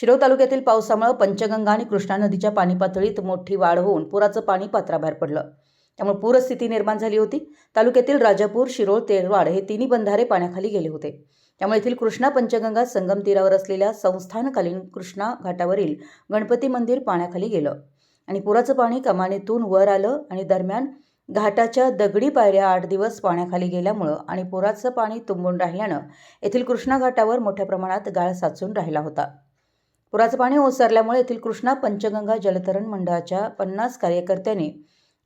शिरोळ तालुक्यातील पावसामुळे पंचगंगा आणि कृष्णा नदीच्या पाणी पातळीत मोठी वाढ होऊन पुराचं पाणी पात्राबाहेर पडलं. त्यामुळे पूरस्थिती निर्माण झाली होती. तालुक्यातील राजापूर शिरोळ तेरवाड हे तिन्ही बंधारे पाण्याखाली गेले होते. त्यामुळे येथील कृष्णा पंचगंगा संगम तीरावर असलेल्या संस्थानकालीन कृष्णा घाटावरील गणपती मंदिर पाण्याखाली गेलं आणि पुराचं पाणी कमानीतून वर आलं आणि दरम्यान घाटाच्या दगडी पायऱ्या आठ दिवस पाण्याखाली गेल्यामुळं आणि पुराचं पाणी तुंबून राहिल्यानं येथील कृष्णा घाटावर मोठ्या प्रमाणात गाळ साचून राहिला होता. पुराचं पाणी ओसरल्यामुळे येथील कृष्णा पंचगंगा जलतरण मंडळाच्या पन्नास कार्यकर्त्यांनी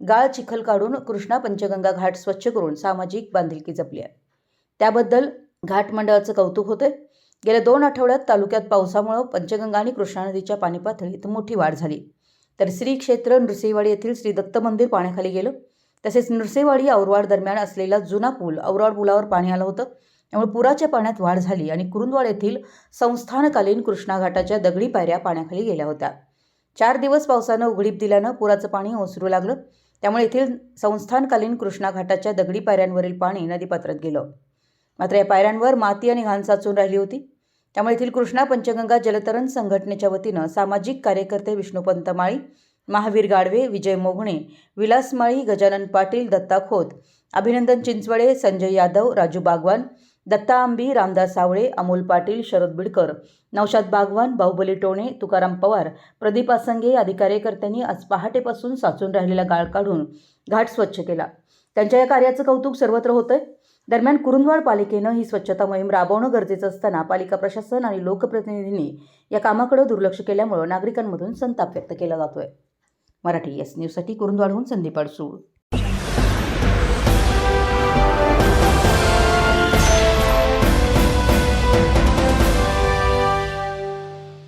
गाळ चिखल काढून कृष्णा पंचगंगा घाट स्वच्छ करून सामाजिक बांधिलकी जपली आहे. त्याबद्दल घाट मंडळाचं कौतुक होते गेल्या दोन आठवड्यात तालुक्यात पावसामुळं पंचगंगा आणि कृष्णा नदीच्या पाणी पातळीत मोठी वाढ झाली. तर श्री क्षेत्र नृसिंहवाडी येथील श्री दत्त मंदिर पाण्याखाली गेलं. तसेच नृसिंहवाडी औरवाड दरम्यान असलेला जुना पूल औरवाड पुलावर पाणी आलं होतं. त्यामुळे पुराच्या पाण्यात वाढ झाली आणि कुरुंदवाड येथील संस्थानकालीन कृष्णाघाटाच्या दगडी पायऱ्या पाण्याखाली गेल्या होत्या. चार दिवस पावसानं उघडीप दिल्यानं पुराचं पाणी ओसरू लागलं. त्यामुळे येथील संस्थानकालीन कृष्णाघाटाच्या दगडी पायऱ्यांवरील पाणी नदीपात्रात गेलं. मात्र या पायऱ्यांवर माती आणि घाण साचून राहिली होती. त्यामुळे येथील कृष्णा पंचगंगा जलतरण संघटनेच्या वतीनं सामाजिक कार्यकर्ते विष्णुपंत माळी महावीर गाडवे विजय मोघणे विलास माळी गजानन पाटील दत्ता खोत अभिनंदन चिंचवडे संजय यादव राजू बागवान दत्ता आंबी रामदास सावळे अमोल पाटील शरद बिडकर नौशाद बागवान बाहुबली टोणे तुकाराम पवार प्रदीप आसंगे आदी कार्यकर्त्यांनी आज पहाटेपासून साचून राहिलेला गाळ काढून घाट स्वच्छ केला. त्यांच्या या कार्याचं कौतुक सर्वत्र होतंय. दरम्यान कुरुंदवाड पालिकेनं ही स्वच्छता मोहीम राबवणं गरजेचं असताना पालिका प्रशासन आणि लोकप्रतिनिधींनी या कामाकडे दुर्लक्ष केल्यामुळं नागरिकांमधून संताप व्यक्त केला जातोय. मराठी एस न्यूजसाठी कुरुंदवाडहून संदीप अडसूळ.